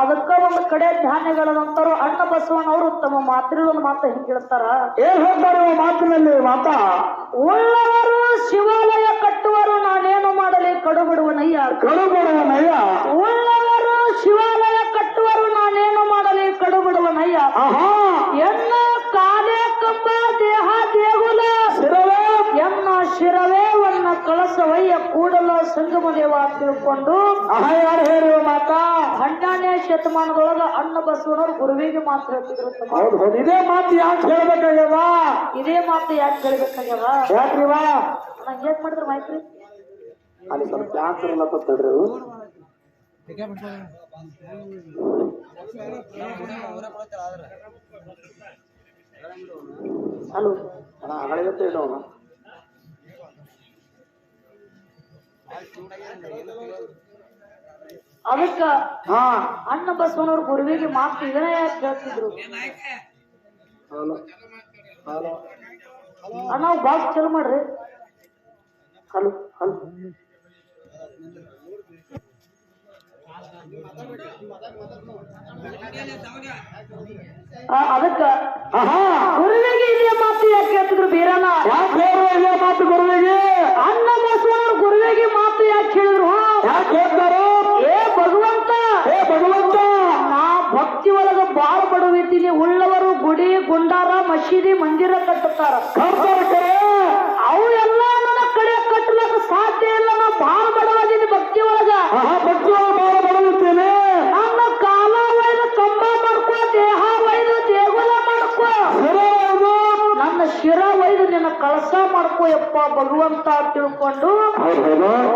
ಅದಕ್ಕ ಒಂದು ಕಡೆ ಧಾನ್ಯಗಳದಂತರು ಅಣ್ಣ ಬಸವಣ್ಣವರು ತಮ್ಮ ಮಾತೃ ಮಾತ ಹಿಂಗ್ ಕೇಳ್ತಾರ ಏನ್ ಹೇಳ್ತಾರೆ ಮಾತಿನಲ್ಲಿ ಮಾತಾ? ಉಳ್ಳವರು ಶಿವಾಲಯ ಕಟ್ಟುವರು ನಾನೇನು ಮಾಡಲಿ ಕಡುಬಿಡುವನಯ್ಯ. ಕಡುಬಡವನಯ್ಯ? ಉಳ್ಳವರು ಶಿವಾಲಯ ಕಟ್ಟುವರು ನಾನೇನು ಮಾಡಲಿ ಕಡುಬಿಡುವನಯ್ಯ. ಆಹಾ! ಎನ್ನ ಕಳಸವಯ್ಯ ಕೂಡಲ ಸಂಗಮ ದೇವ ತಿಳ್ಕೊಂಡು ಆಹಾ ಯಾರು ಹೇಳುವ ಮಾತಾ. ಹನ್ನೆರಡನೇ ಶತಮಾನದೊಳಗ ಅಣ್ಣ ಬಸವನವರು ಗುರುವಿಗೆ ಮಾತ್ರ ಹೇಳ್ತಿದ್ರು. ಇದೇ ಮಾತು ಯಾಕೆ ಹೇಳ್ಬೇಕಾಗ್ಯವ ಇದೇ ಮಾತು ಯಾಕೆ ಕೇಳ್ಬೇಕಾಗ್ಯವ ಯಾಕ್ರಿವ ನಂಗೆ ಏನ್ ಮಾಡಿದ್ರು ಮಾಹಿತಿ? ಅಲ್ಲಿ ಸ್ವಲ್ಪ ಕ್ಯಾನ್ಸರ್ ಇಲ್ಲ ತಡ್ರಿ. ಅಲೋ ಅಣ್ಣ ಅಗಳಿಗತ್ತೆ ಇಡೋಣ ಅದಕ್ಕ ಹಾ ಅಣ್ಣ ಬಸವನವ್ರ ಗುರುವಿಗೆ ಮಾತು ಇದನ್ನ ಯಾಕೆ ಕೇಳ್ತಿದ್ರು? ಅಣ್ಣ ಬಾಸ್ ಚಲೋ ಮಾಡ್ರಿ. Hello hello. ಅದಕ್ಕ ಗುರುವಿಗೆ ಇದೇ ಮಾತು ಯಾಕೆ ಹೇಳ್ತಿದ್ರು ಬೀರಣ್ಣ? ಯಾಕೆ? para a ಮಾಡ್ಕೋ ಯಪ್ಪ ಭಗವಂತ ತಿಳ್ಕೊಂಡು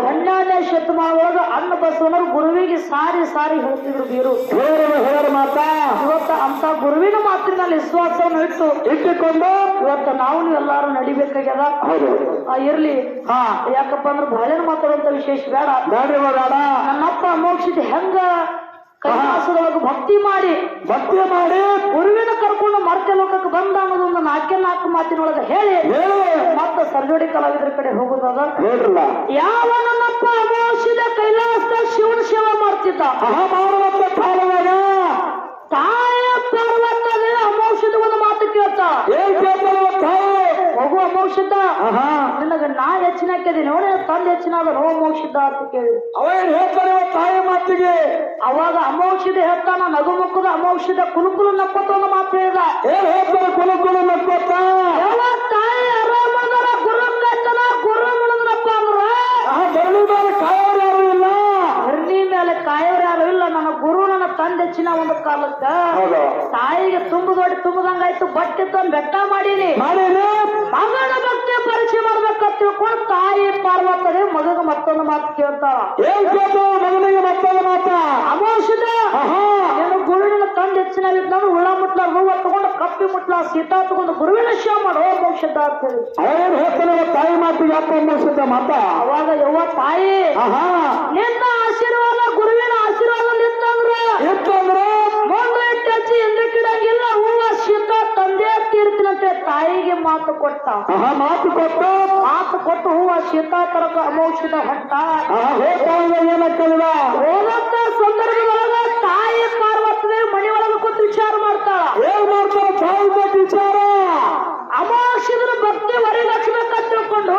ಹನ್ನೆರಡನೇ ಶತಮಾನ ಒಳಗ ಅಣ್ಣ ಬಸವನರು ಗುರುವಿಗೆ ಸಾರಿ ಸಾರಿ ಹೇಳ್ತಿದ್ರು ಬೀರು. ಮಾತ ಇವತ್ತ ಅಂತ ಗುರುವಿನ ಮಾತಿನಲ್ಲಿ ವಿಶ್ವಾಸವನ್ನು ಇಟ್ಟು ಇಟ್ಟುಕೊಂಡು ಇವತ್ತ ನಾವು ಎಲ್ಲಾರು ನಡಿಬೇಕಾಗ್ಯದ? ಇರ್ಲಿ. ಹಾ. ಯಾಕಪ್ಪ ಅಂದ್ರೆ ಬಹಳ ಮಾತಾಡುವಂತ ವಿಶೇಷ ಬೇಡ. ನನ್ನಪ್ಪ ಮೋಕ್ಷಿತ ಹೆಂಗ ಕೈಲಾಸದೊಳಗೆ ಭಕ್ತಿ ಮಾಡಿ ಭಕ್ತಿ ಮಾಡಿ ಗುರುವಿನ ಕರ್ಕೊಂಡು ಮರ್ತ್ಯ ಲೋಕಕ್ಕೆ ಬಂದ ಅನ್ನೋದೊಂದು ನಾಲ್ಕೇ ನಾಲ್ಕು ಮಾತಿನೊಳಗೆ ಹೇಳಿ. ಮತ್ತೆ ಸರ್ಜೋಡಿ ಕಲಾವಿದರ ಕಡೆ ಹೋಗುದದ? ಯಾವ ನನ್ನಪ್ಪ ಅಮೋಷಿದ ಕೈಲಾಸದ ಶಿವನ ಸೇವೆ ಮಾಡ್ತಿದ್ದ? ಕಾಲದಾಗ ತಾಯ ಪರ್ವತದ ಅಮೋಷದ ಒಂದು ಮಾತು ಕೇಳ್ತಾ. ಆಹಾ. ನಿನಗ ನಾ ಹೆಚ್ಚಿನ ಹಾಕಿದ್ದೀನಿ ನೋಡಿ ತಂದೆ ಹೆಚ್ಚಿನ ಅದ ನೋ ಮೋಕ್ಷಿತ ಅಂತ ಕೇಳಿ. ಅವೇನ್ ಹೇಳ್ತಾರೆ ತಾಯಿ ಮಾತಿಗೆ? ಅವಾಗ ಅಮೌಷಧ ಹೇಳ್ತಾನ ನಗುಮುಖದ ಅಮೌಷಧ ಕುಲುಕುಲು ನಕ್ಕತ್ತ ಮಾತ್ರ ಇಲ್ಲ ಹೇಳಿದ. ಏನ್ ಹೇಳ್ತಾರೆ ಕುಲುಕುಲು ಕುಲು ನಕ್ಕೋತ ತಾಯಿ ಅರಾಮದರ ಗುರು ಕಚ್ಚನ ಗುರು ಮುಳುಗನಪ್ಪ ಅಂದ್ರ ಬರಲಿದ್ದಾರೆ ಬರಲಿ ಮೇಲೆ ಕಾಯೋರು ಯಾರು ಇಲ್ಲ ಹರಿಣಿ ಮೇಲೆ ಕಾಯೋರು ಯಾರು ಇಲ್ಲ ನನ್ನ ಗುರು ಹೆಚ್ಚಿನ ಒಂದು ಕಾಲಕ್ಕ ತಾಯಿಗೆ ತುಂಬು ದೊಡ್ಡ ತುಂಬದಂಗಾಯ್ತು ಬಟ್ಟೆ ತಂದು ಬೆಟ್ಟ ಮಾಡೀನಿ. ಮಗನ ಭಕ್ತಿ ಪರೀಕ್ಷೆ ಮಾಡ್ಬೇಕ ತಿಳ್ಕೊಂಡು ತಾಯಿ ಪಾರ್ವತರೆ ಮಗನ ಮತ್ತೊಂದು ಮಾತು ಕೇಳ್ತಾಳ. ಮಗನಿಗೆ ಮತ್ತೊಂದು ಮಾತ? ಅಮೋಷದ ಗುರುವಿನ ತಂದೆ ಹೆಚ್ಚಿನ ಇದ್ದಾಗ ಉಳ್ಳ ಮುಟ್ಲ ಹೂವ ತಗೊಂಡು ಕಪ್ಪಿ ಮುಟ್ಲ ಸೀತಾ ತಗೊಂಡು ಗುರುವಿನ ಶಿವ ಮಾಡೋ ಮೋಕ್ಷದ ಹೇಳ್ತಾನೆ? ಇವ ತಾಯಿ ಮಾತು ಯಾಕ ಮೋಕ್ಷದ ಮಾತ? ಅವಾಗ ಯವ್ವ ತಾಯಿ ನಿನ್ನ ಆಶೀರ್ವಾದ ಗುರುವಿನ ಆಶೀರ್ವಾದ ನಿಂತಂದ್ರ ಇತ್ತಂದ್ರೆ ಮುಂದೆ ಇಟ್ಟು ಹಚ್ಚಿ ಹಿಂದಕ್ಕಿಡಂಗಿಲ್ಲ ಹೂವ ಸೀತಾ ತಂದೆ ತೀರ್ತಿನಂತೆ ತಾಯಿಗೆ ಮಾತು ಕೊಟ್ಟ. ಆಹಾ ಮಾತು ಕೊಟ್ಟು? ಮಾತು ಕೊಟ್ಟು ಹೂವ ಸೀತಾ ತರಕ ಅಮೌಷಧ ಹೊಟ್ಟ ಏನಕ್ಕಲ್ವ ಹೋಗತ್ತ ಸಂದರ್ಭದೊಳಗ ತಾಯಿ ಪಾರ್ವತಿ ಮನೆ ಒಳಗ ಕೂತು ವಿಚಾರ ಮಾಡ್ತಾಳ. ಏನ್ ಮಾಡ್ತಾರ ತಾಯಿ ಬಗ್ಗೆ ವಿಚಾರ? ಅಮಾವಾಸ್ಯದ್ರ ಭಕ್ತಿ ಹೊರಗೆ ಹಚ್ಬೇಕಂತ ತಿಳ್ಕೊಂಡು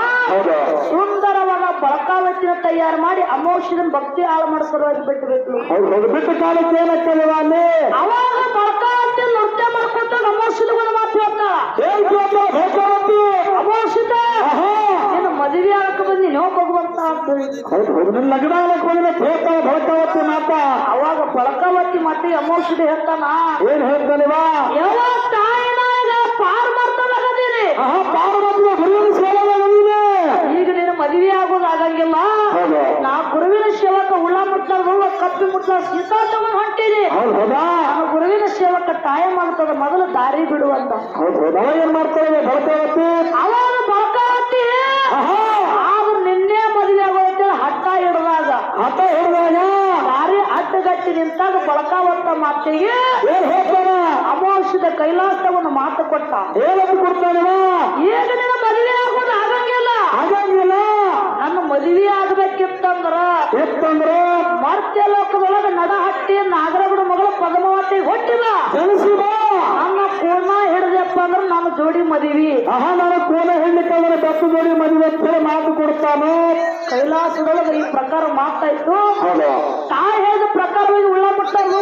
ಸುಂದರವಾದ ಬಳಕಾವತಿನ ತಯಾರು ಮಾಡಿ ಅಮಾವಾಸ್ಯದನ್ ಭಕ್ತಿ ಹಾಳು ಮಾಡೋ ಸಲುವಾಗಿ ಬಿಟ್ಟಬೇಕು ಬಿಟ್ಟ ಕಾಲಕ್ಕೆ ಏನಕ್ಕಲ್ವ ಅಲ್ಲಿ? ಅವಾಗ ಬಳಕಾವತಿ ನೃತ್ಯ ಮಾಡ್ಕೊಂತ ಒಂದು ಮಾತು ಮದುವೆ ಆಗಕ್ಕೆ ಬಂದಿ ನೀವು ಹೌದು ನಿನ್ನ ಲಗ್ನ ಆಗಕ್ಕೆ ಬಂದ್ರೆ ಕೇಳ್ತಾವ ಬೇಕಾವತ್ತಿ ಮಾತ. ಅವಾಗ ಬಳಕಾವತಿ ಮತ್ತೆ ಅಮಾವಾಸ್ಯದ ಹೇಳ್ತಾನ? ಏನ್ ಹೇಳ್ತಾನಿವಾ ಯಾವ ತಾಯಿನ ಈಗ ಪಾರ್ ಗುರುವಿನ ಸೇವೆ ಬಂದಿದೆ ಈಗ ನೀನು ಮದುವೆ ಆಗೋದು ಆಗಂಗಿಲ್ಲ ಹೌದು ನಾ ಗುರುವಿನ ಸೇವಕ ಉಳ್ಳಾ ಮುಟ್ಲ ಹೂವ ಕಪ್ಪಿ ಮುಟ್ಲ ಸೀತಾ ತಗೊಂಡ್ ಹೊಂಟಿದೆ ಗುರುವಿನ ಸೇವಕ ತಾಯ ಮಾಡ್ತದ ಮೊದಲು ದಾರಿ ಬಿಡುವಂತ ಏನ್ ಮಾಡ್ತೇವೆ ಬೇಕಾವತ್ತಿ ಅವನು ಬಳಕಾವತಿ ಆದ್ರೂ ನಿನ್ನೆ ಮದುವೆ ಆಗೋದಂತೆ ಹಟ್ಟ ಹಿಡಿದಾಗ. ಆತ ಹೇಳಿದಾಗ ದಾರಿ ಅಡ್ಡಗಟ್ಟಿ ನಿಂತಾಗ ಬಳಕಾವಂತ ಮಾತಿಗೆ ಏನ್ ಹೇಳ್ತಾನ? ಅಮಾವಾಸ್ಯದ ಕೈಲಾಸವನ್ನು ಮಾತು ಕೊಟ್ಟ. ಏನಂತ ಕೊಡ್ತಾನ ಈಗ ನಿನ್ನ ಮದುವೆ ಆಗೋದು ಆಗಂಗಿಲ್ಲ. ಆಗಂಗಿಲ್ಲ? ಮದುವೆ ಆಗ್ಬೇಕಿತ್ತಂದ್ರ ಇತ್ತಂದ್ರ ಮರ್ತ್ಯ ಲೋಕದೊಳಗ ನಡಹಟ್ಟಿ ನಾಗರಗುಡ ಮಗಳ ಪದ್ಮಾವತಿ ಹೊಟ್ಟಿಲ್ಲ ತಿಳಿಸಿದ ನನ್ನ ಕೋಣ ಹಿಡಿದಪ್ಪ ಅಂದ್ರ ನಮ್ಮ ಜೋಡಿ ಮದಿವಿ. ಆಹಾ ನಾನು ಕೋಣ ಹೇಳಲಿಕ್ಕೆ ಬೆಟ್ಟು ಜೋಡಿ ಮದುವೆ ಅಂತೇಳಿ ಮಾತು ಕೊಡ್ತಾನೆ. ಕೈಲಾಸದೊಳಗ ಈ ಪ್ರಕಾರ ಮಾಡ್ತಾ ಇತ್ತು ಹೌದು. ತಾಯಿ ಹೇಳಿದ ಪ್ರಕಾರ ಉಳ್ಳ ಮುಟ್ಟ ಹೂವ ತಗೊಂಡ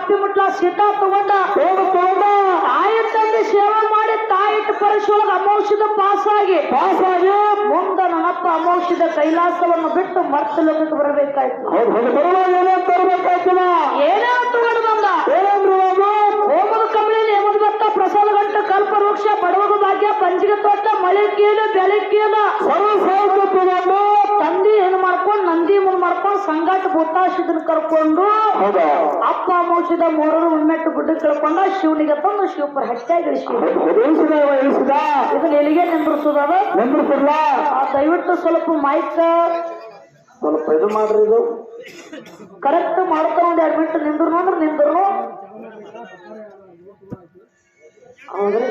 ಕಪ್ಪಿ ಮುಟ್ಲ ಸೀತಾ ತಗೊಂಡ ಹೋಗ ತೋಡ ತಾಯಿ ತಂದೆ ಸೇವೆ ಮಾಡಿ ತಾಯಿ ಪರೀಕ್ಷೆ ಒಳಗೆ ಅಮೌಷಧ ಪಾಸ್ ಆಗಿ ಪಾಸ್ ಆಗಿ ಮುಂದ ನನ್ನಪ್ಪ ಅಮೌಷಧ ಕೈಲಾಸವನ್ನು ಬಿಟ್ಟು ಮರ್ತು ಲೋಕಕ್ಕೆ ಬರಬೇಕಾಯ್ತು. ಹೌದು ತರಬೇಕಾಯ್ತು ಏನೇ ತಗೊಂಡು ಬಂದ. ಏನಂದ್ರು ಹೋಮದ ಕಂಬಳಿ ನೇಮದ ಭತ್ತ ಪ್ರಸಾದ ಗಂಟ ಕಲ್ಪ ವೃಕ್ಷ ಬಡವಗ ಭಾಗ್ಯ ಪಂಚಿಗೆ ತೋಟ ಮಳೆ ಕೀಲು ಬೆಳೆ ಕೀಲು. ಸರ್ವ ತಗೊಂಡು ತಂದಿ ಏನು ಮಾಡ್ಕೊಂಡು ನಂದಿ ಮುಂದ್ ಮಾಡ್ಕೊಂಡು ಸಂಗಾಟ ಭೂತಾಶಿದನ್ ಕರ್ಕೊಂಡು ಅಪ್ಪ ಮೋಶಿದ ಮೂರರು ಉಮ್ಮೆಟ್ಟು ಗುಡ್ಡ ಕಳ್ಕೊಂಡ ಶಿವನಿಗೆ ತಂದು ಶಿವಪುರ ಇಳಿಸಿದ. ಇದನ್ನ ಎಲ್ಲಿಗೆ ಆ ದಯವಿಟ್ಟು ಸ್ವಲ್ಪ ಮೈಕ್ ಸ್ವಲ್ಪ ಇದು ಮಾಡ್ರಿ ಇದು. ಕರೆಕ್ಟ್ ಮಾಡ್ತಾರ ಒಂದ್ ಎರಡು ಮಿನಿಟ್ ನಿಂದ್ರು ಅಂದ್ರೆ ನಿಂದ್ರು ಹೌದ್ರಿ?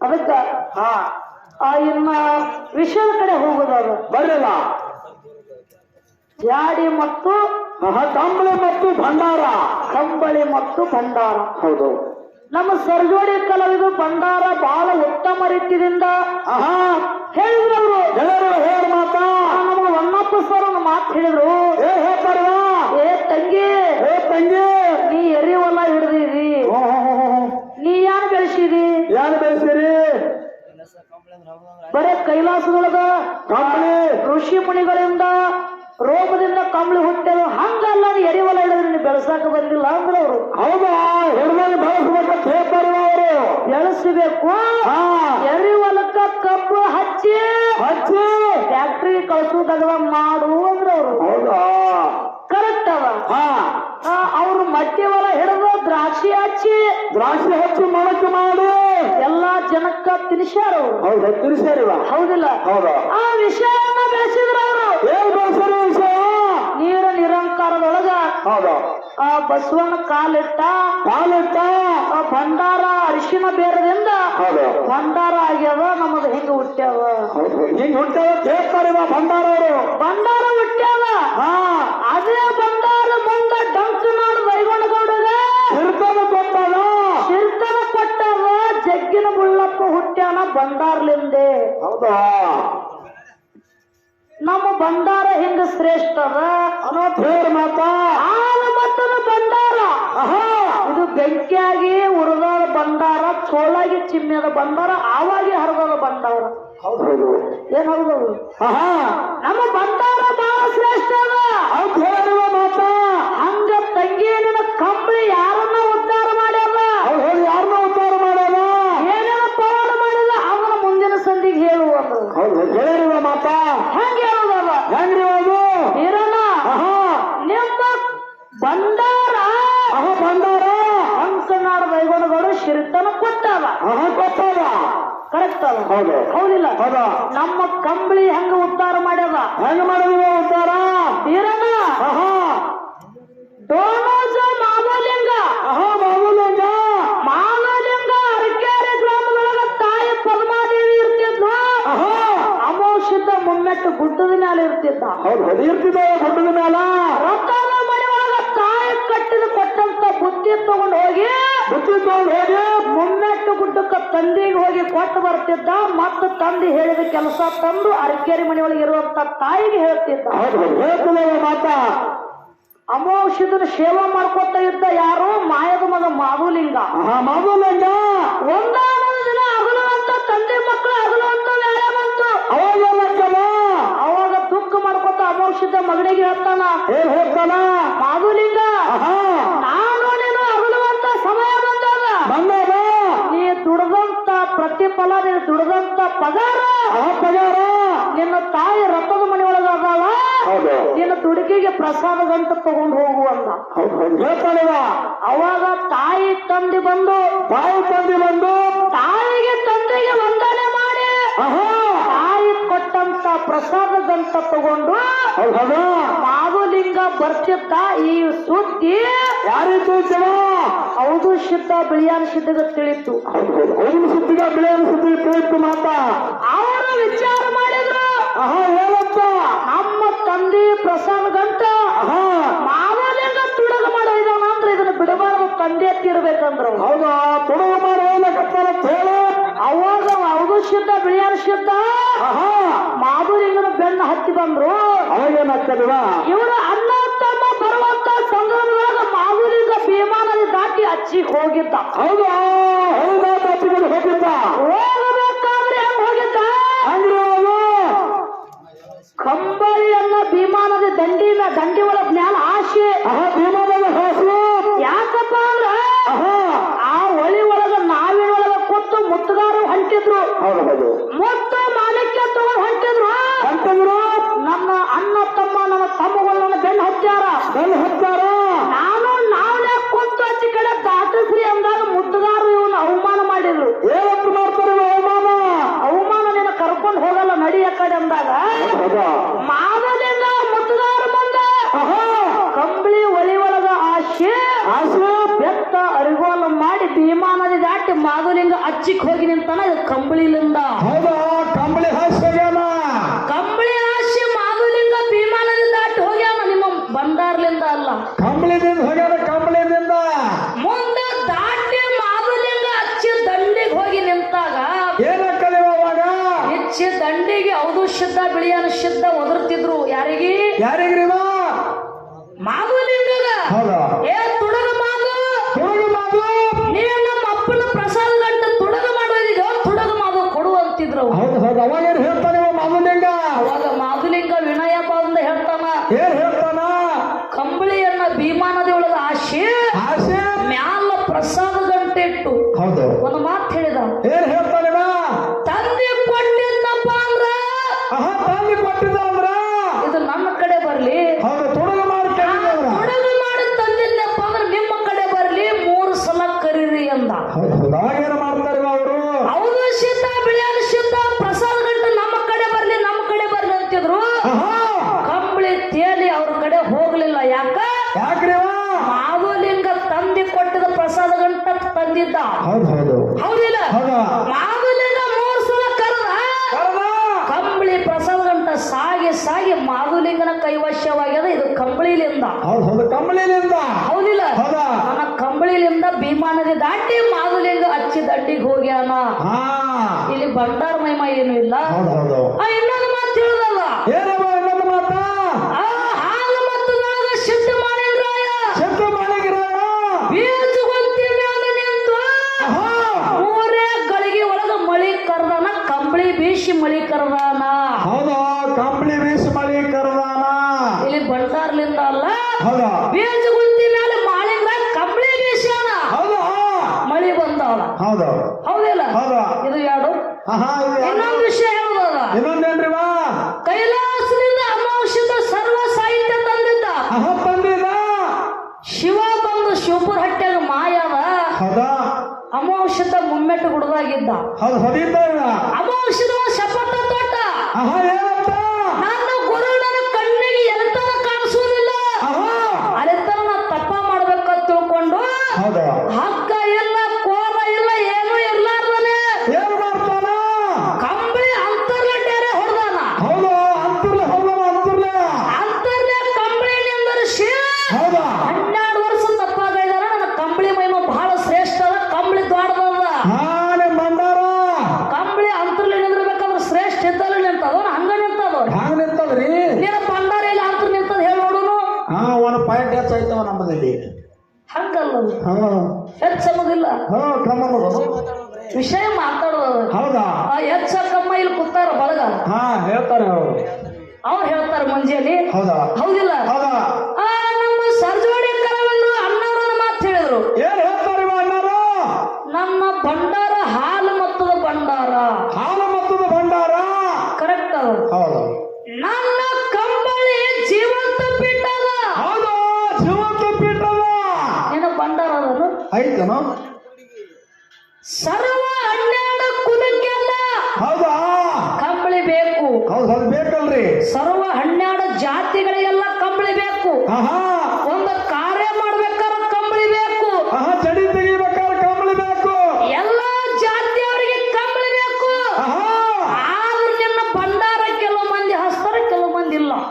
ಅದಕ್ಕ ಹಾ. ಆ ಇನ್ನ ವಿಷಯದ ಕಡೆ ಹೋಗೋದದು. ಬರಲ್ಲ. ಜಾಡಿ ಮತ್ತು ಕಂಬಳಿ ಮತ್ತು ಭಂಡಾರ. ಕಂಬಳಿ ಮತ್ತು ಭಂಡಾರ. ಹೌದು. ನಮ್ಮ ಸರ್ಜೋಡಿ ಕಲಾವಿದು ಭಂಡಾರ ಬಹಳ ಉತ್ತಮ ರೀತಿಯಿಂದ ಆಹಾ. ಹೇಳಿದ್ರು ಹೇಳ ಮಾತಾ. ನಮ್ಮ ಹೊನ್ನಪ್ಪ ಸರ್ ಒಂದು ಮಾತು ಹೇಳಿದ್ರು. ಬರೇ ಕೈಲಾಸದೊಳಗ ಕಂಬಳಿ ಋಷಿ ಮುನಿಗಳಿಂದ ರೋಗದಿಂದ ಕಂಬಳಿ ಹುಟ್ಟಲು ಹಂಗಲ್ಲ ಎರಿವಲ ಹಿಡಿದ್ರೆ ಬೆಳೆಸಾಕ ಬಂದಿಲ್ಲ ಅಂದ್ರೆ ಅವರು. ಹೌದಾ? ಹಿಡ್ದಾಗ ಬೆಳೆಸಬೇಕು ಅವರು. ಬೆಳೆಸಬೇಕು. ಎರಿವಲಕ್ಕ ಕಬ್ಬು ಹಚ್ಚಿ ಹಚ್ಚಿ. ಫ್ಯಾಕ್ಟ್ರಿ ಕಳ್ಸೋದಾಗ ಮಾಡು ಅಂದ್ರೆ ಅವರು. ಹೌದಾ? ಕರೆಕ್ಟ್ ಅವ ಹಾ ಅವ್ರು ಹೊಲ ಹಿಡಿದು ದ್ರಾಕ್ಷಿ ಹಚ್ಚಿ ದ್ರಾಕ್ಷಿ ಹಚ್ಚಿ ಮೊಳಕ ಮಾಡಿ. ಎಲ್ಲಾ ಜನಕ್ಕ ತಿನ್ಸ್ಯಾರ ಅವ್ರು. ಹೌದಾ ತಿಳಿಸ್ಯಾರ ಹೌದಿಲ್ಲ. ಹೌದಾ? ಆ ವಿಷಯವನ್ನ ಬೆಳೆಸಿದ್ರು ಅವರು. ಏನ್ ಬೆಳೆಸಿದ್ರು ವಿಷಯ? ನೀರ ನಿರಂಕಾರದೊಳಗ ಹೌದಾ. ಆ ಬಸವನ ಕಾಲಿಟ್ಟ ಕಾಲಿಟ್ಟ ಆ ಭಂಡಾರ ಅರಿಶಿನ ಬೇರದಿಂದ ಹೌದು. ಭಂಡಾರ ಆಗ್ಯಾವ ನಮಗ ಹಿಂಗ ಹುಟ್ಟ್ಯಾವ. ಹಿಂಗ ಹುಟ್ಟ್ಯಾವ ಕೇಳ್ತಾರಿವ ಭಂಡಾರ ಅವರು ಭಂಡಾರ ಹುಟ್ಟ್ಯಾವ. ಹಾ. ಅದೇ ಭಂಡಾರ ಮುಂದ ಡಂಕ್ ನಾಡು ಬೈಗೊಂಡಗೌಡಗ ಹಿಡ್ಕೊಂಡು ಕೊಟ್ಟಾಗ ಶಿರ್ತನ ಕೊಟ್ಟವ ಜಗ್ಗಿನ ಮುಳ್ಳಪ್ಪ ಹುಟ್ಟ್ಯಾನ ಭಂಡಾರ್ಲಿಂದೆ. ಹೌದಾ? ನಮ್ಮ ಭಂಡಾರ ಹಿಂಗ ಶ್ರೇಷ್ಠ ಅನ್ನೋದ್ ಹೇಳಿ ಮಾತಾ. ಆಲ ಮತ್ತದ ಭಂಡಾರ. ಇದು ಬೆಂಕಿಯಾಗಿ ಉರಿದಾದ ಭಂಡಾರ ಚೋಳಾಗಿ ಚಿಮ್ಮಿಯದ ಭಂಡಾರ ಆವಾಗಿ ಹರಿದಾದ ಭಂಡಾರ. ಹೌದು ಹೌದು. ಏನ್ ಆಹಾ ನಮ್ಮ ಭಂಡಾರ ಬಹಳ ಶ್ರೇಷ್ಠ ಅದ. ಹೌದು ಮಾತಾ. ಹಂಗ ತಂಗಿ ನಿನ್ನ ಕಂಬಳಿ ಯಾರನ್ನ ಉದ್ಧಾರ ಮಾಡ್ಯಾವ ಅವ್ರು ಹೇಳಿ ಯಾರನ್ನ ಉದ್ಧಾರ ಮಾಡ್ಯಾರ ಏನೇನ ಪವಾಡ ಮಾಡಿದ ಅವನ ಮುಂದಿನ ಸಂದಿಗೆ ಹೇಳುವುದು ಹೌದು ಹೇಳಿರುವ ಮಾತಾ ಹೆಂಗ ಹೇಳುದವ ಹೆಂಗ್ರಿ ಅದು ಇರೋಣ ಆಹಾ ನಿಮ್ಮ ಭಂಡಾರ ಆಹಾ ಭಂಡಾರ ಅಂಕನಾಡ ಬೈಗೊಂಡಗಳು ಶಿರ್ತನ ಕೊಟ್ಟಾವ ಆಹಾ ಕೊಟ್ಟಾಗ ಕರೆಕ್ಟ್ ಅದ ಹೌದು. ಹೌದಿಲ್ಲ. ಹೌದಾ. ನಮ್ಮ ಕಂಬಳಿ ಹೆಂಗ ಉದ್ಧಾರ ಮಾಡ್ಯಾರ ಹೆಂಗ ಮಾಡಿದ ಉದ್ಧಾರ? ಇರೋಣ ಆಹಾ. ಡೋನೋಜ ಮಾವಲಿಂಗ ಬಾಬುಲಿಂಗ ಮಾವಲಿಂಗ ಅರಕೆರೆ ಗ್ರಾಮದೊಳಗ ತಾಯಿ ಪದ್ಮಾದೇವಿ ಇರ್ತಿದ್ಲ. ಅಮೋಷಿತ ಮುಮ್ಮೆಟ್ಟು ಗುಡ್ಡದ ಮೇಲೆ ಇರ್ತಿದ್ದ. ಹೌದು ಇರ್ತಿದ್ದ ಗುಡ್ಡದ ಮ್ಯಾಲ. ರೊಕ್ಕದ ಮನೆ ಒಳಗ ತಾಯಿ ಕಟ್ಟಿದ ಕೊಟ್ಟಂತ ಬುತ್ತಿ ತಗೊಂಡು ಹೋಗಿ ಬುತ್ತಿ ತಗೊಂಡು ಹೋಗಿ ಮುಮ್ಮೆಟ್ಟು ಗುಡ್ಡಕ್ಕ ತಂದಿಗೆ ಹೋಗಿ ಕೊಟ್ಟು ಬರ್ತಿದ್ದ ಮತ್ತು ತಂದೆ ಹೇಳಿದ ಕೆಲಸ ತಂದು ಅರಕೇರಿ ಮನೆ ಒಳಗೆ ಇರುವಂತ ತಾಯಿಗೆ ಹೇಳ್ತಿದ್ದ. ಮಾತಾ. ಅಮೋಷಿದನ ಸೇವಾ ಮಾಡ್ಕೊತ ಇದ್ದ ಯಾರು? ಮಾಯದ ಮಗ ಮಾಧುಲಿಂಗ. ಮಾಧುಲಿಂಗ. ಒಂದಾನೊಂದು ದಿನ ಅಗಲುವಂತ ತಂದೆ ಮಕ್ಕಳು ಅಗಲುವಂತ ವೇಳೆ ಬಂತು. ಅವಾಗ ದುಃಖ ಮಾಡ್ಕೊತ ಅಮೋಷಿದ ಮಗನಿಗೆ ಹೇಳ್ತಾನ ಹೇಳ್ತಾನ? ಮಾಧುಲಿಂಗ ಆಹಾ ನಾನು ನೀನು ಅಗಲುವಂತ ಸಮಯ ಬಂದಾಗ ನೀ ದುಡ್ದಂತ ಪ್ರತಿಫಲ ನೀನು ದುಡ್ದಂತ ಪಗಾರ. ಆಹಾ ಪಗಾರ? ನಿನ್ನ ತಾಯಿ ರಥದ ಮನೆ ಒಳಗ ಅದಾಳ. ಹೌದು. ನಿನ್ನ ದುಡುಕಿಗೆ ಪ್ರಸಾದದಂತ ತಗೊಂಡು ಹೋಗುವಂತ ಅಂದ. ಹೌದು ಹೌದು. ಹೇಳ್ತಾನಿವ. ಅವಾಗ ತಾಯಿ ತಂದೆ ಬಂದು ತಾಯಿ ತಂದೆ ಬಂದು ತಾಯಿಗೆ ತಂದೆಗೆ ವಂದನೆ ಮಾಡಿ ಆಹಾ. ತಾಯಿ ಕೊಟ್ಟಂತ ಪ್ರಸಾದದಂತ ತಗೊಂಡು ಹೌದು ಹೌದು. ಮಾಧುಲಿಂಗ ಬರ್ತಿದ್ದ ಈ ಸುದ್ದಿ. ಯಾರಿಗೂ ಜನ ಹೌದು ಸಿದ್ಧ ಬಿಳಿಯಾನ ಸಿದ್ಧಗ ತಿಳಿತು. ಅವನು ಸಿದ್ಧಿಗ ಬಿಳಿಯಾನ ಸಿದ್ಧಿಗೆ ತಿಳಿತು ಮಾತ. ಅವರು ವಿಚಾರ ಮಾಡಿದ್ರು. ಆಹಾ ಏನಪ್ಪ ನಮ್ಮ ತಂದೆ ಪ್ರಸನ್ನ ಗಂಟ ಆಹಾ. ಮಾವನಿಂದ ತುಡಗ ಮಾಡಿದಾನ ಅಂದ್ರೆ ಇದನ್ನ ಬಿಡಬಾರದು ತಂದೆ ತಿರ್ಬೇಕಂದ್ರು ಹೌದಾ? ತುಡಗ ಮಾಡೋದಕ್ಕಂತ ಹೇಳಿ. ಅವಾಗ ಅವದು ಸಿದ್ಧ ಬಿಳಿಯಾನ ಸಿದ್ಧ ಆಹಾ. ಮಾಧುರಿಂಗನ ಬೆನ್ನ ಹತ್ತಿ ಬಂದ್ರು. ಅವಾಗೇನಾಗ್ತದ ಇವರು ಕಾಶಿ ಹೋಗಿದ್ದ. ಹೌದಾ ಹೌದಾ ಕಾಶಿಗೆ ಹೋಗಿದ್ದ. ಹೋಗಬೇಕಾದ್ರೆ ಹೆಂಗ್ ಹೋಗಿದ್ದ? ಅಂದ್ರೆ ಕಂಬಳಿಯನ್ನ ಭೀಮಾನದ ದಂಡಿನ ದಂಡಿ ಒಳ ಜ್ಞಾನ ಆಶೆ ಭೀಮಾನದ ಯಾಕಪ್ಪ ಅಂದ್ರ ಆ ಒಳಿ ಒಳಗ ನಾವಿನ ಒಳಗ ಕೊತ್ತು ಮುತ್ತುಗಾರು ಹಂಟಿದ್ರು. ಮುತ್ತ ಮಾಲಿಕ್ಯ ತಗೊಂಡು ಹಂಟಿದ್ರು. ಹಂಟಿದ್ರು. ನಮ್ಮ ಅಣ್ಣ ತಮ್ಮ ನಮ್ಮ ತಮ್ಮಗಳನ್ನ ಬೆನ್ನು ಹಚ್ಚಾರ ಬೆನ್ನು ಎಂದಾಗ ಮಾವನಿಂದ ಮುತ್ತುದಾರ ಬಂದ. ಕಂಬಳಿ ಒಳಿ ಒಳಗ ಆಶೆ. ಬೆತ್ತ ಅರಿಗೋಲ ಮಾಡಿ ಭೀಮಾ ನದಿ ದಾಟಿ ಮಾವಲಿಂಗ ಅಚ್ಚಿಕ್ ಹೋಗಿ ನಿಂತಾನ ಕಂಬಳಿಲಿಂದ. ಕಂಬಳಿ ಹಾಸೆ ಯಾರಿಗ್ರಿವಾ ಮಾ ಬಂದಿದ್ದ. ಹೌದು ಹೌದು. ಹೌದಿಲ್ಲ ಮಾಗುಲಿನ ಮೂರು ಸಲ ಕರೆದ. ಕಂಬಳಿ ಪ್ರಸವದಂತ ಸಾಗಿ ಸಾಗಿ ಮಾಗುಲಿಂಗನ ಕೈವಶ್ಯವಾಗ್ಯದ ಇದು ಕಂಬಳಿಲಿಂದ. ಹೌದು ಕಂಬಳಿಲಿಂದ. ಹೌದಿಲ್ಲ ನನ್ನ ಕಂಬಳಿಲಿಂದ ಭೀಮಾ ನದಿ ದಾಟಿ ಮಾಗುಲಿಂಗ ಹಚ್ಚಿ ದಂಡಿಗೆ ಹೋಗ್ಯಾನ. ಇಲ್ಲಿ ಬಂಡಾರ ಮಹಿಮ ಏನು ಇಲ್ಲ? ಇನ್ನೊಂದು ಮಳಿ ಕರ್ದಾನ ಹೌದಾ? ಕಂಬಳಿ ಬೀಸಿ ಮಳಿ ಕರ್ದಾನ ಇಲ್ಲಿ ಬಂಟಾರ್ಲಿಂದ ಅಲ್ಲ ಹೌದಾ? ಬೀಜ ಗುತ್ತಿ ಮೇಲೆ ಮಾಳಿಂದ ಕಂಬಳಿ ಬೀಸ್ಯಾನ? ಹೌದಾ? ಮಳಿ ಬಂದಾವ ಹೌದಾ. ಹೌದಿಲ್ಲ? ಹೌದಾ. ಇದು ಯಾರು ಇನ್ನೊಂದು ವಿಷಯ ಹೇಳೋದ ಇನ್ನೊಂದೇನ್ರಿ ವಾ ಕೈಲಾಸದಿಂದ ಅಮಾವಾಸ್ಯದ ಸರ್ವ ಸಾಹಿತ್ಯ ತಂದಿದ್ದ. ತಂದಿದ್ದ? ಶಿವ ಬಂದು ಶಿವಪುರ ಹಟ್ಟಿಯಾಗ ಮಾಯಾವ ಹೌದಾ? ಅಮಾವಶ್ಯದ ಮುಮ್ಮೆಟ್ಟು ಗುಡದಾಗಿದ್ದ. ಹೌದು ಹೊದಿದ್ದ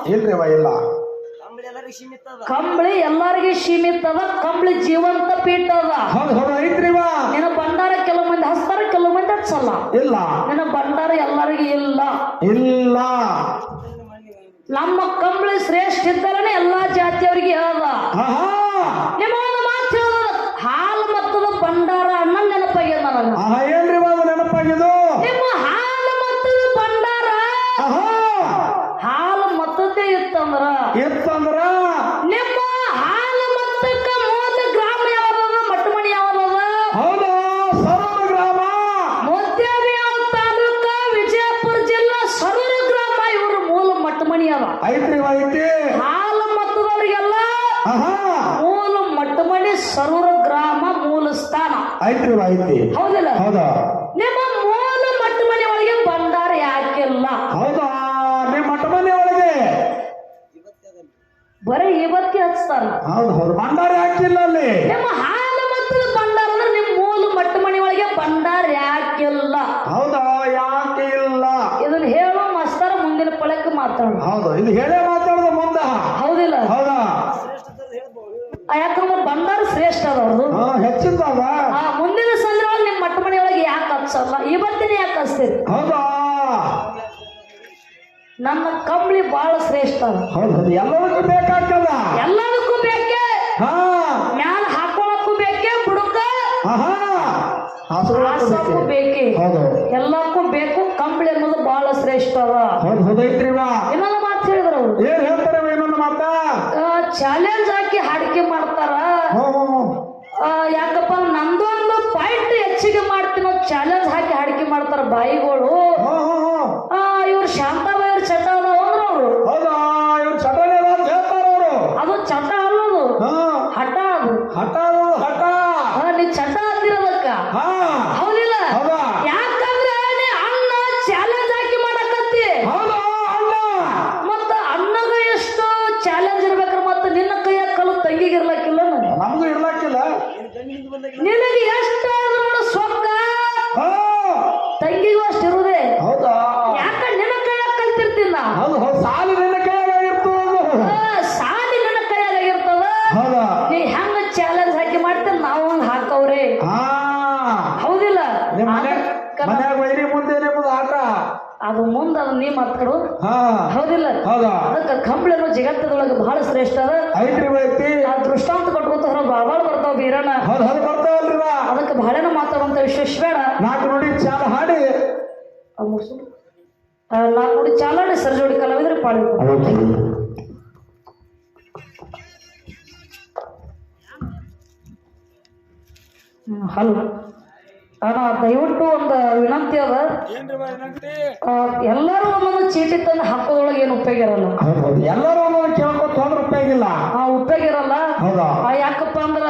ಇಲ್ರಿವ ಇಲ್ಲ ಕಂಬಳಿ ಎಲ್ಲಾರಿಗೆ ಸೀಮಿತ ಅದ ಕಂಬಳಿ ಜೀವಂತ ಪೀಠ ಅದ. ಹೌದು ಹೌದು ನಿನ್ನ ಭಂಡಾರ ಕೆಲವು ಮಂದಿ ಹಸ್ತಾರ ಕೆಲವು ಮಂದಿ ಹಚ್ಚಲ್ಲ. ಇಲ್ಲ. ನಿನ್ನ ಭಂಡಾರ ಎಲ್ಲಾರಿಗೆ ಇಲ್ಲ. ಇಲ್ಲ. ನಮ್ಮ ಕಂಬಳಿ ಶ್ರೇಷ್ಠ ಇದ್ದಾರೆ ಎಲ್ಲಾ ಜಾತಿಯವರಿಗೆ ಹೇಳದ. ನಿಮ್ಮ ಒಂದು ಮಾತು ಹೇಳ. ಹಾಲು ಮತ್ತದ ಭಂಡಾರ ಅನ್ನ ನೆನಪಾಗ್ಯದ ಐತಿ. ಹೌದಿಲ್ಲ? ಹೌದಾ? ನಿಮ್ಮ ಮೂಲ ಮನೆ ಒಳಗೆ ಬಂದಾರ ಯಾಕಿಲ್ಲ? ಹೌದಾ? ನಿಮ್ಮ ಮಟ್ಟ ಮನೆ ಒಳಗೆ? ಬರೀ ಇವತ್ತಿ ಹಚ್ತಾರ. ಹೌದು ಹೌದು. ಬಂದಾರ ಯಾಕಿಲ್ಲ ಅಲ್ಲಿ? ನಿಮ್ಮ ಹಾಲು ಮತ್ತದ ಬಂದಾರ ಅಂದ್ರೆ ನಿಮ್ಮ ಮೂಲ ಮಟ್ಟಮಣಿ ಒಳಗೆ ಬಂದಾರ ಯಾಕಿಲ್ಲ? ಹೌದಾ? ಯಾಕೆ ಇಲ್ಲ ಇದನ್ನ ಹೇಳೋ ಮಾಸ್ತರ ಮುಂದಿನ ಪಳಕ್ಕೆ ಮಾತಾಡ ಹೌದು ಇದು ಹೇಳೇ ಮಾತಾಡೋದು ಮುಂದ. ಹೌದಿಲ್ಲ? ಹೌದಾ? ಯಾಕಂದ್ರೆ ಬಂದಾರ ಶ್ರೇಷ್ಠ ಅದವ್ರದು ಹಾ ಹೆಚ್ಚಿಂದದ ಆ ಮುಂದಿನ ಸಂದ್ರ ನಿಮ್ಮ ಮಟ್ಟ ಮನೆಯೊಳಗೆ ಹಚ್ಚಲ್ಲ ಇವತ್ತಿನ ಯಾಕೆ ಹಚ್ತೀರಿ ಹೌದಾ? ನನ್ನ ಕಂಬಳಿ ಬಹಳ ಶ್ರೇಷ್ಠ ಹೌದು ಎಲ್ಲದಕ್ಕೂ ಬೇಕಾಗ್ತದ? ಎಲ್ಲದಕ್ಕೂ ಬೇಕೇ? ಹಾ. ಮ್ಯಾಲ ಹಾಕೊಳಕ್ಕೂ ಬೇಕೇ ಬುಡಕ ಹಾಸ್ಕೊಳ್ಳೋಕ್ಕೂ ಬೇಕೆ. ಹೌದು ಎಲ್ಲಕ್ಕೂ ಬೇಕು ಕಂಬಳಿ ಅನ್ನೋದು ಬಹಳ ಶ್ರೇಷ್ಠ ಅದ. ಹೌದು ಹೌದೈತ್ರಿ ಇನ್ನೊಂದು ಮಾತು ಹೇಳಿದ್ರು ಅವ್ರು? ಏನ್ ಹೇಳ್ತಾರೆ ಇನ್ನೊಂದು ಮಾತ? ಚಾಲೆಂಜ್ ಹಾಕಿ ಹಾಡಿಕೆ ಮಾಡ್ತಾರ. ಯಾಕಪ್ಪ ನಂದೊಂದು ಪಾಯಿಂಟ್ ಹೆಚ್ಚಿಗೆ ಮಾಡ್ತೀನೋ ಚಾಲೆಂಜ್ ಹಾಕಿ ಹಾಡಿಕೆ ಮಾಡ್ತಾರ ಬಾಯಿಗಳು. ಇವ್ರು ಶಾಂತಾಬಾಯಿ ಚಟ ಅದಾವ ಅವ್ರು. ಅದ ಚಟ ಅಲ್ಲದು ಹಠ ಅದು. ಹಠ ಹಠ. ನೀ ಚಟ ಅಂದಿರೋದಕ್ಕ. ಹಾ. ಹೌದಿಲ್ಲ ಹೌದಾ ಯಾಕಂದ್ರೆ ನೀ ಅಣ್ಣ ಚಾಲೆಂಜ್ ಹಾಕಿ ಮಾಡಕತ್ತಿ ಹೌದಾ ಅಣ್ಣ ಮತ್ತ ಅಣ್ಣಗ ಎಷ್ಟು ಚಾಲೆಂಜ್ ಇರ್ಬೇಕ್ರ ಮತ್ತ ನಿನ್ನ ಕೈಯಾಗ ಕಲ್ಲು ತಂಗಿಗೆ ಇರ್ಲಕ್ಕಿಲ್ಲ ನನಗೆ ನಮಗೂ ಇರ್ಲಕ್ಕಿಲ್ಲ ನಿನಗೆ ಎಷ್ಟು ನೋಡು ಸೊಕ್ಕ ಹಾ ತಂಗಿಗೂ ಅಷ್ಟು ಇರುದೇ ಹೌದಾ ಯಾಕ ನಿನ್ನ ಕೈಯಾಗ ಕಲ್ತಿರ್ತೀನಿ ನಾ ಹೌದು ಹೌದು ಸಾಲು ನಿನ್ನ ಕೈಯಾಗಿರ್ತದೆ ಆ, ಸಾಲಿ ನನ್ನ ಕೈಯಾಗ ಇರ್ತದ ಹೌದಾ ನೀ ಹೆಂಗ ಚಾಲೆಂಜ್ ಹಾಕಿ ಮಾಡ್ತ ನಾವು ಹಂಗ ಹಾಕವ್ರಿ ಹೌದಿಲ್ಲ? ಮನ್ಯಾಗ ಮುಂದೆ ನಿಮ್ಮದು ಆಟ? ಅದು ಮುಂದ ಅದು ನೀ ಮಾತಾಡು ಹಾ. ಹೌದಿಲ್ಲ? ಹೌದಾ? ಅದಕ್ಕ ಕಂಬಳಿ ಅನ್ನೋ ಜಗತ್ತದೊಳಗೆ ಬಹಳ ಶ್ರೇಷ್ಠ ಅದ. ಆ ದೃಷ್ಟಾಂತ ಕೊಟ್ಕೊತ ಬಾಳ್ ಬರ್ತಾವ ಬೀರಣ ಅದಕ್ಕೆ ಬಹಳನ ಮಾತಾಡುವಂತ ವಿಶೇಷ ಬೇಡ ನಾಲ್ಕು ನೋಡಿ ಚಾಲ ಹಾಡಿ. ನಾಲ್ಕು ನೋಡಿ ಚಾಲಾಡಿ ಸರ್ಜೋಡಿ ಕಲಾವಿದ್ರೆ ಪಾಳಿ ಹಲೋ. ಅಣ್ಣ ದಯವಿಟ್ಟು ಒಂದು ವಿನಂತಿ ಅದ. ಎಲ್ಲರೂ ಒಂದೊಂದು ಚೀಟಿ ತಂದು ಹಾಕೋದ್ರೊಳಗೆ ಏನು ಉಪಯೋಗ ಇರಲ್ಲ. ಎಲ್ಲರೂ ಒಂದೊಂದು ಕೇಳ್ಕೊತ ಉಪಯೋಗ ಇಲ್ಲ. ಆ ಉಪಯೋಗ ಇರಲ್ಲ. ಹೌದಾ? ಆ, ಯಾಕಪ್ಪ ಅಂದ್ರ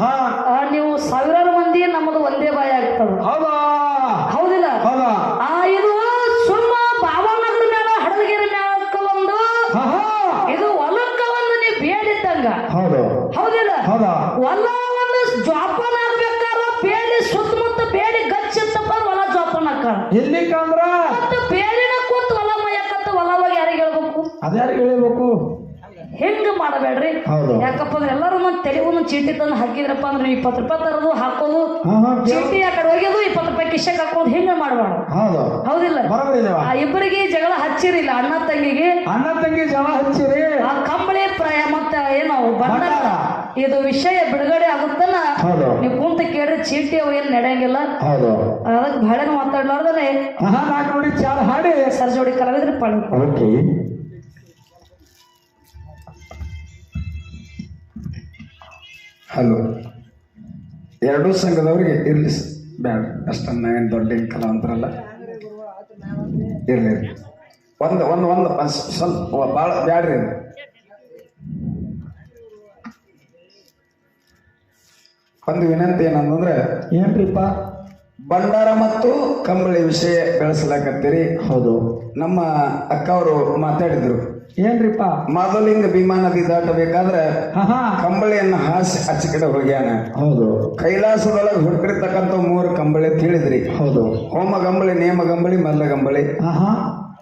ಹಾ. ಆ, ನೀವು ಸಾವಿರಾರು ಮಂದಿ ನಮ್ಮದು ಒಂದೇ ಬಾಯಿ ಆಗ್ತದ. ಹೌದಾ? ಹೌದಿಲ್ಲ? ಹೌದಾ? ಆ ಇದು ಸುಮ್ಮ ಬಾಬಾನಗರ ಮೇಳ ಹಡಲಗಿರಿ ಮೇಳಕ್ಕ ಒಂದು. ಇದು ಹೊಲಕ್ಕ ಒಂದು ನೀವು ಬೇಡಿದ್ದಂಗ. ಹೌದು. ಹೌದಿಲ್ಲ? ಹೌದಾ? ಹೊಲ ಒಂದು ಜೋಪಾನ ಆಗ್ಬೇಕಾರ ಬೇಡಿ ಸುತ್ತಮುತ್ತ ಬೇಡಿ ಗಚ್ಚಿತ್ತಪ್ಪ ಹೊಲ ಜೋಪಾನ ಕಂದ್ರಾ ಎಲ್ಲಿಕಂದ್ರ? ಮತ್ತೆ ಬೇಡಿನ ಕೂತ್ ಹೊಲ ಮಯ್ಯಕತ್ತ ಹೊಲ ಹೋಗಿ ಯಾರಿಗೆ ಹೇಳ್ಬೇಕು? ಅದ್ಯಾರಿಗೆ ಹೇಳಿಬೇಕು? ಹೆಂಗ ಮಾಡಬೇಡ್ರಿ? ಯಾಕಪ್ಪ ಅಂದ್ರೆ ಎಲ್ಲರೂ ಒಂದ್ ತಲೆ ಒಂದ್ ಚೀಟಿ ತಂದು ಹಾಕಿದ್ರಪ್ಪ ಅಂದ್ರೆ ನೀವು ಇಪ್ಪತ್ತು ರೂಪಾಯಿ ತರೋದು ಹಾಕೋದು ಚೀಟಿ ಆ ಕಡೆ ಹೋಗ್ಯೋದು ಇಪ್ಪತ್ತು ರೂಪಾಯಿ ಕಿಶಕ್ ಹಾಕೋದು ಹಿಂಗ ಮಾಡಬಾರ್ದು? ಹೌದು. ಹೌದಿಲ್ಲ. ಆ ಇಬ್ಬರಿಗೆ ಜಗಳ ಹಚ್ಚಿರಿಲ್ಲ ಅಣ್ಣ ತಂಗಿಗೆ. ಅಣ್ಣ ತಂಗಿ ಜಗಳ ಹಚ್ಚಿರಿ. ಆ ಕಂಬಳಿ ಪ್ರಾಯ ಮತ್ತೆ ಏನು ಬಂಡ ಬಂಡಾರ. ಇದು ವಿಷಯ ಬಿಡುಗಡೆ ಆಗುತ್ತಲ್ಲ? ಹೌದು. ನೀವು ಕುಂತ ಕೇಳಿದ್ರೆ ಚೀಟಿ ಅವು ಏನ್ ನಡೆಯಂಗಿಲ್ಲ. ಹೌದು. ಅದಕ್ಕೆ ಬಹಳ ಮಾತಾಡ್ಲಾರ್ದೇ ಹಾ ನಾಲ್ಕು ನೋಡಿ ಚಾರ್ ಹಾಡಿ. ಸರ್ಜೋಡಿ ಕಲಾವಿದ್ರೆ ಪಾಳಿ ಹಲೋ. ಎರಡೂ ಸಂಘದವ್ರಿಗೆ ಇರ್ಲಿ ಬ್ಯಾಡ. ಅಷ್ಟೊಂದು ನಾವೇನು ದೊಡ್ಡ ಕಲ ಕಲಾವಂತರಲ್ಲ ಇರ್ಲಿ ಇರ್ಲಿ. ಒಂದು ಒಂದು ಒಂದು ಸ್ವಲ್ಪ ಭಾಳ ಬ್ಯಾಡ್ರಿ. ಒಂದು ವಿನಂತಿ ಏನಂತಂದ್ರೆ ಏನ್ರಿಪ್ಪ? ಭಂಡಾರ ಮತ್ತು ಕಂಬಳಿ ವಿಷಯ ಬೆಳೆಸಲಾಕತ್ತೀರಿ. ಹೌದು. ನಮ್ಮ ಅಕ್ಕ ಅವರು ಮಾತಾಡಿದ್ರು. ಏನ್ರಿಪ್ಪ? ಮೊದಲಿಂಗ ಭೀಮಾ ನದಿ ದಾಟಬೇಕಾದ್ರೆ ಕಂಬಳಿಯನ್ನು ಹಾಸಿ ಹಚ್ಚಿ ಕಡೆ ಹೋಗ್ಯಾನ. ಹೌದು. ಕೈಲಾಸದೊಳಗೆ ಹುಟ್ಟಿರ್ತಕ್ಕಂಥ ಮೂರು ಕಂಬಳಿ ಅಂತ ಹೇಳಿದ್ರಿ. ಹೌದು. ಹೋಮ ಕಂಬಳಿ ನೇಮ ಕಂಬಳಿ ಮಲ್ಲ ಕಂಬಳಿ.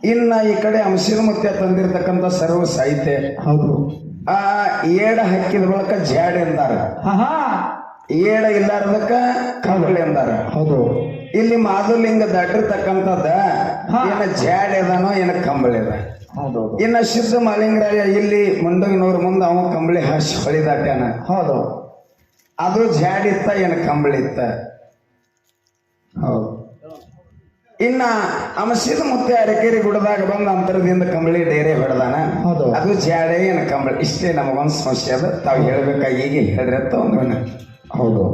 ಇನ್ನ ಈ ಕಡೆ ಅಂಶಿನ ಮುತ್ಯ ತಂದಿರತಕ್ಕಂಥ ಸರ್ವ ಸಾಹಿತ್ಯ. ಹೌದು. ಆ ಏಡ ಹಾಕಿದ ಬಳಕ ಜಾಡ್ ಎಂದಾರ ಹಾ ಇಲ್ಲಾರ್ದಕ್ಕ ಕಂಬಳಿ ಅಂದಾರ. ಹೌದು. ಇಲ್ಲಿ ಮಾಧುಲಿಂಗ ದಟ್ಟಿರ್ತಕ್ಕಂಥದ್ದ. ಏನ ಜಾಡ್ ಅದಾನೋ ಏನ ಕಂಬಳಿ ಅದ. ಇನ್ನ ಸಿದ್ಧ ಮಾಲಿಂಗರಾಯ ಇಲ್ಲಿ ಮುಂಡಗಿನವ್ರ ಮುಂದೆ ಅವ ಕಂಬಳಿ ಹಾಸಿ ಹೊಳಿ ದಾಟ್ಯಾನ ಹೌದು. ಅದು ಜಾಡ್ ಇತ್ತ ಏನ ಕಂಬಳಿ ಇತ್ತ. ಹೌದು. ಇನ್ನ ಅಮಸಿದ ಮುತ್ತೆ ಅರಕೇರಿ ಗುಡದಾಗ ಬಂದ ಅಂತರದಿಂದ ಕಂಬಳಿ ಡೇರೆ ಹೊಡೆದಾನ. ಹೌದು. ಅದು ಜಾಡೇ ಏನ ಕಂಬಳಿ. ಇಷ್ಟೇ ನಮಗೊಂದು ಸಮಸ್ಯೆ ಅದ. ತಾವು ಹೇಳ್ಬೇಕಾಗಿ ಈಗ ಹೇಳಿದ್ರೆ ಅಂತ ಒಂದು ಹೌದು